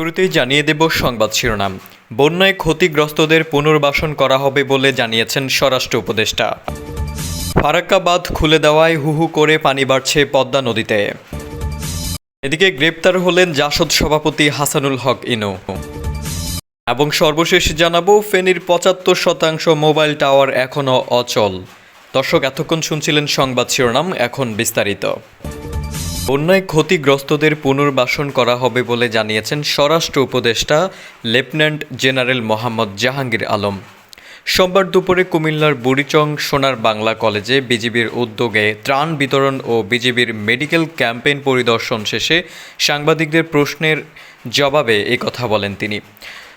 শুরুতেই জানিয়ে দেব সংবাদ শিরোনাম। বন্যায় ক্ষতিগ্রস্তদের পুনর্বাসন করা হবে বলে জানিয়েছেন স্বরাষ্ট্র উপদেষ্টা। ফারাক্কা বাঁধ খুলে দেওয়ায় হুহু করে পানি বাড়ছে পদ্মা নদীতে। এদিকে গ্রেপ্তার হলেন জাসদ সভাপতি হাসানুল হক ইনু। এবং সর্বশেষ জানাব, ফেনীর পঁচাত্তর শতাংশ মোবাইল টাওয়ার এখনও অচল। দর্শক, এতক্ষণ শুনছিলেন সংবাদ শিরোনাম, এখন বিস্তারিত। বন্যায় ক্ষতিগ্রস্তদের পুনর্বাসন করা হবে বলে জানিয়েছেন স্বরাষ্ট্র উপদেষ্টা লেফটেন্যান্ট জেনারেল মোহাম্মদ জাহাঙ্গীর আলম। সোমবার দুপুরে কুমিল্লার বুড়িচং সোনার বাংলা কলেজে বিজিবির উদ্যোগে ত্রাণ বিতরণ ও বিজিবির মেডিকেল ক্যাম্পেইন পরিদর্শন শেষে সাংবাদিকদের প্রশ্নের জবাবে কথা বলেন তিনি।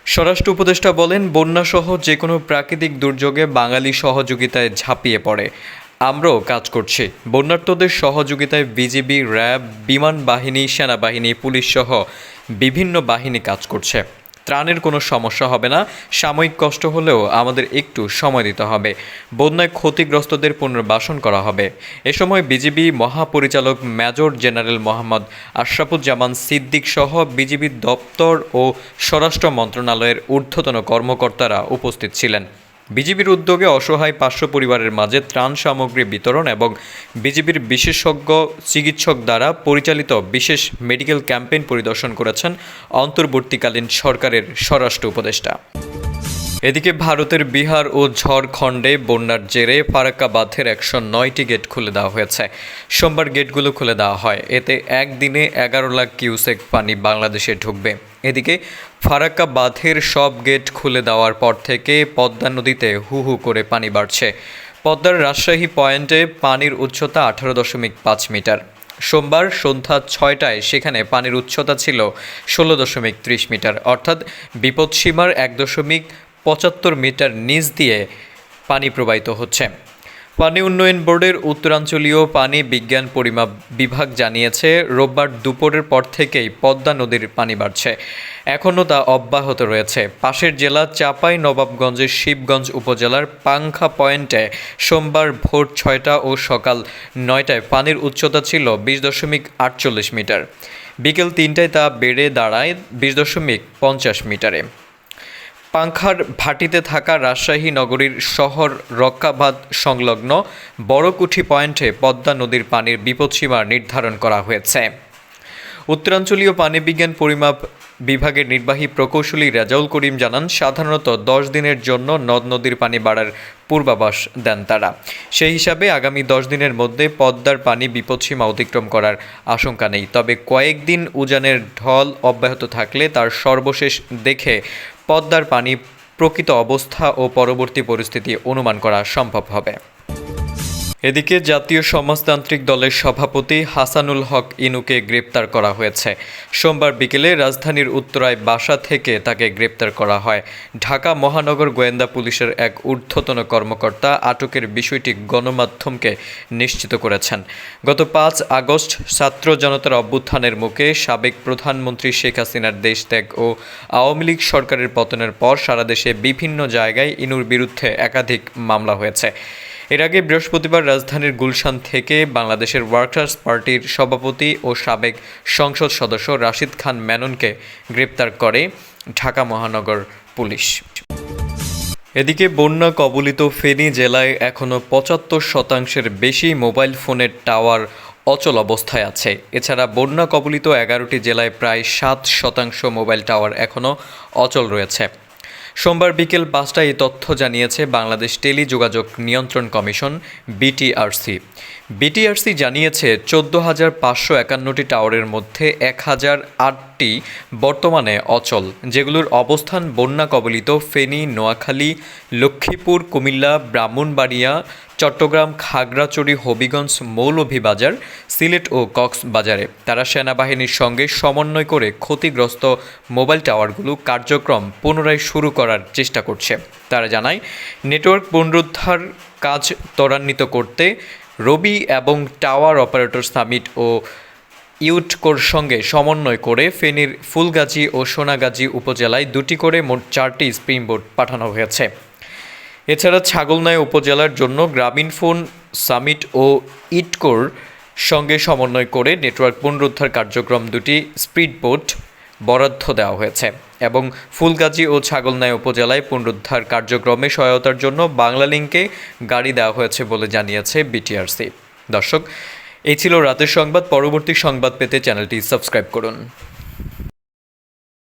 স্বরাষ্ট্র উপদেষ্টা বলেন, বন্যাসহ যে কোনো প্রাকৃতিক দুর্যোগে বাঙালি সহযোগিতায় ঝাঁপিয়ে পড়ে। আমরাও কাজ করছি। বন্যার্তদের সহযোগিতায় বিজিবি, র্যাব, বিমান বাহিনী, সেনাবাহিনী, পুলিশ সহ বিভিন্ন বাহিনী কাজ করছে। ত্রাণের কোনো সমস্যা হবে না। সাময়িক কষ্ট হলেও আমাদের একটু সময় দিতে হবে। বন্যায় ক্ষতিগ্রস্তদের পুনর্বাসন করা হবে। এ সময় বিজিবি মহাপরিচালক মেজর জেনারেল মোহাম্মদ আশরাফুজ্জামান সিদ্দিক সহ বিজিবি দপ্তর ও স্বরাষ্ট্র মন্ত্রণালয়ের ঊর্ধ্বতন কর্মকর্তারা উপস্থিত ছিলেন। বিজিবির উদ্যোগে অসহায় পাঁচশো পরিবারের মাঝে ত্রাণ সামগ্রী বিতরণ এবং বিজিবির বিশেষজ্ঞ চিকিৎসক দ্বারা পরিচালিত বিশেষ মেডিকেল ক্যাম্পেইন পরিদর্শন করেছেন অন্তর্বর্তীকালীন সরকারের স্বরাষ্ট্র উপদেষ্টা। এদিকে ভারতের বিহার ও ঝড়খণ্ডে বন্যার জেরে ফারাক্কা বাঁধের একশো নয়টি গেট খুলে দেওয়া হয়েছে। সোমবার গেটগুলো খুলে দেওয়া হয়। এতে একদিনে এগারো লাখ কিউসেক পানি বাংলাদেশে ঢুকবে। এদিকে ফারাক্কা বাঁধের সব গেট খুলে দেওয়ার পর থেকে পদ্মা নদীতে হু হু করে পানি বাড়ছে। পদ্মার রাজশাহী পয়েন্টে পানির উচ্চতা আঠারো দশমিক পাঁচ মিটার। সোমবার সন্ধ্যা ছয়টায় সেখানে পানির উচ্চতা ছিল ষোলো দশমিক ত্রিশ মিটার। অর্থাৎ বিপদসীমার এক দশমিক পঁচাত্তর মিটার নিচ দিয়ে পানি প্রবাহিত হচ্ছে। পানি উন্নয়ন বোর্ডের উত্তরাঞ্চলীয় পানি বিজ্ঞান পরিমাপ বিভাগ জানিয়েছে, রোববার দুপুরের পর থেকেই পদ্মা নদীর পানি বাড়ছে। এখনও তা অব্যাহত রয়েছে। পাশের জেলা চাপাই, নবাবগঞ্জের শিবগঞ্জ উপজেলার পাংখা পয়েন্টে সোমবার ভোর ছয়টা ও সকাল নয়টায় পানির উচ্চতা ছিল বিশ দশমিক আটচল্লিশ মিটার। বিকেল তিনটায় তা বেড়ে দাঁড়ায় বিশ দশমিক পঞ্চাশ মিটারে। পাংখার ভাটিতে থাকা রাজশাহী নগরীর শহর রক্কাবাদ সংলগ্ন বড়কুঠি পয়েন্টে পদ্মা নদীর পানির বিপদসীমা নির্ধারণ করা হয়েছে। উত্তরাঞ্চলীয় পানি বিজ্ঞান পরিমাপ বিভাগের নির্বাহী প্রকৌশলী রেজাউল করিম জানান, সাধারণত দশ দিনের জন্য নদ নদীর পানি বাড়ার পূর্বাভাস দেন তারা। সেই হিসাবে আগামী দশ দিনের মধ্যে পদ্মার পানি বিপদসীমা অতিক্রম করার আশঙ্কা নেই। তবে কয়েকদিন উজানের ঢল অব্যাহত থাকলে তার সর্বশেষ দেখে পদ্মার পানি প্রকৃত অবস্থা ও পরবর্তী পরিস্থিতি অনুমান করা সম্ভব হবে। এদিকে জাতীয় সমাজতান্ত্রিক দলের সভাপতি হাসানুল হক ইনুকে গ্রেপ্তার করা হয়েছে। সোমবার বিকেলে রাজধানীর উত্তরায় বাসা থেকে তাকে গ্রেপ্তার করা হয়। ঢাকা মহানগর গোয়েন্দা পুলিশের এক ঊর্ধ্বতন কর্মকর্তা আটকের বিষয়টি গণমাধ্যমকে নিশ্চিত করেছেন। গত পাঁচ আগস্ট ছাত্র জনতার অভ্যুত্থানের মুখে সাবেক প্রধানমন্ত্রী শেখ হাসিনার দেশ ত্যাগ ও আওয়ামী লীগ সরকারের পতনের পর সারা দেশে বিভিন্ন জায়গায় ইনুর বিরুদ্ধে একাধিক মামলা হয়েছে। এর আগে বৃহস্পতিবার রাজধানীর গুলশান থেকে বাংলাদেশের ওয়ার্কার্স পার্টির সভাপতি ও সাবেক সংসদ সদস্য রাশিদ খান মেননকে গ্রেপ্তার করে ঢাকা মহানগর পুলিশ। এদিকে বন্যা কবলিত ফেনী জেলায় এখনও পঁচাত্তর শতাংশের বেশি মোবাইল ফোনের টাওয়ার অচল অবস্থায় আছে। এছাড়া বন্যা কবলিত এগারোটি জেলায় প্রায় সাত শতাংশ মোবাইল টাওয়ার এখনও অচল রয়েছে। সোমবার বিকেল পাঁচটায় এই তথ্য জানিয়েছে বাংলাদেশ টেলিযোগাযোগ নিয়ন্ত্রণ কমিশন, বিটিআরসি। বিটিআরসি জানিয়েছে, চোদ্দ হাজার পাঁচশো একান্নটি টাওয়ারের মধ্যে এক হাজার আটটি বর্তমানে অচল, যেগুলোর অবস্থান বন্যা কবলিত ফেনী, নোয়াখালী, লক্ষ্মীপুর, কুমিল্লা, ব্রাহ্মণবাড়িয়া চট্টগ্রাম, খাগড়াছড়ি, হবিগঞ্জ, মৌলভীবাজার, সিলেট ও কক্সবাজারে। তারা সেনাবাহিনীর সঙ্গে সমন্বয় করে ক্ষতিগ্রস্ত মোবাইল টাওয়ারগুলো কার্যক্রম পুনরায় শুরু করার চেষ্টা করছে। তারা জানায়, নেটওয়ার্ক পুনরুদ্ধার কাজ ত্বরান্বিত করতে রবি এবং টাওয়ার অপারেটর সামিট ও ইউটকোর সঙ্গে সমন্বয় করে ফেনীর ফুলগাজী ও সোনাগাজী উপজেলায় দুটি করে মোট চারটি স্প্রিংবোর্ড পাঠানো হয়েছে। এছাড়া ছাগলনাই উপজেলার জন্য গ্রামীণ ফোন সামিট ও ইটকোর সঙ্গে সমন্বয় করে নেটওয়ার্ক পুনরুদ্ধার কার্যক্রম দুটি স্পিডবোট বরাদ্দ দেওয়া হয়েছে এবং ফুলগাজী ও ছাগলনাই উপজেলায় পুনরুদ্ধার কার্যক্রমে সহায়তার জন্য বাংলালিংকে গাড়ি দেওয়া হয়েছে বলে জানিয়েছে বিটিআরসি দর্শক, এই ছিল রাতের সংবাদ। পরবর্তী সংবাদ পেতে চ্যানেলটি সাবস্ক্রাইব করুন।